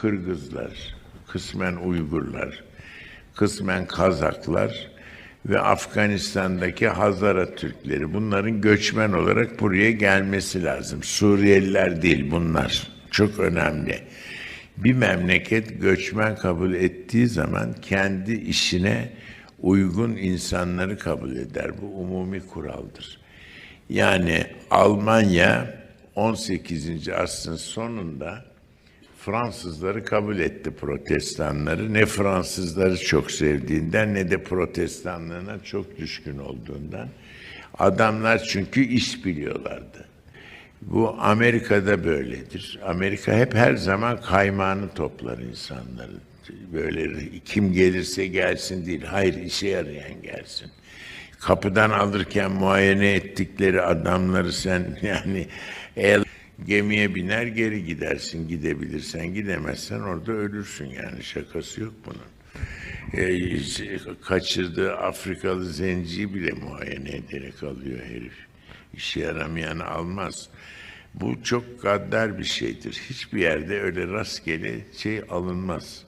Kırgızlar, kısmen Uygurlar, kısmen Kazaklar ve Afganistan'daki Hazara Türkleri. Bunların göçmen olarak buraya gelmesi lazım. Suriyeliler değil bunlar. Çok önemli. Bir memleket göçmen kabul ettiği zaman kendi işine uygun insanları kabul eder. Bu umumi kuraldır. Yani Almanya 18. asrın sonunda Fransızları kabul etti protestanları. Ne Fransızları çok sevdiğinden ne de protestanlığına çok düşkün olduğundan. Adamlar çünkü iş biliyorlardı. Bu Amerika'da böyledir. Amerika hep her zaman kaymağını toplar insanları. Böyle kim gelirse gelsin değil. Hayır işe yarayan gelsin. Kapıdan alırken muayene ettikleri adamları sen yani el gemiye biner geri gidersin gidebilirsen gidemezsen orada ölürsün yani şakası yok bunun. Ee, kaçırdığı Afrikalı zenciyi bile muayene ederek alıyor herif. İşe yaramayanı almaz. Bu çok gaddar bir şeydir. Hiçbir yerde öyle rastgele şey alınmaz.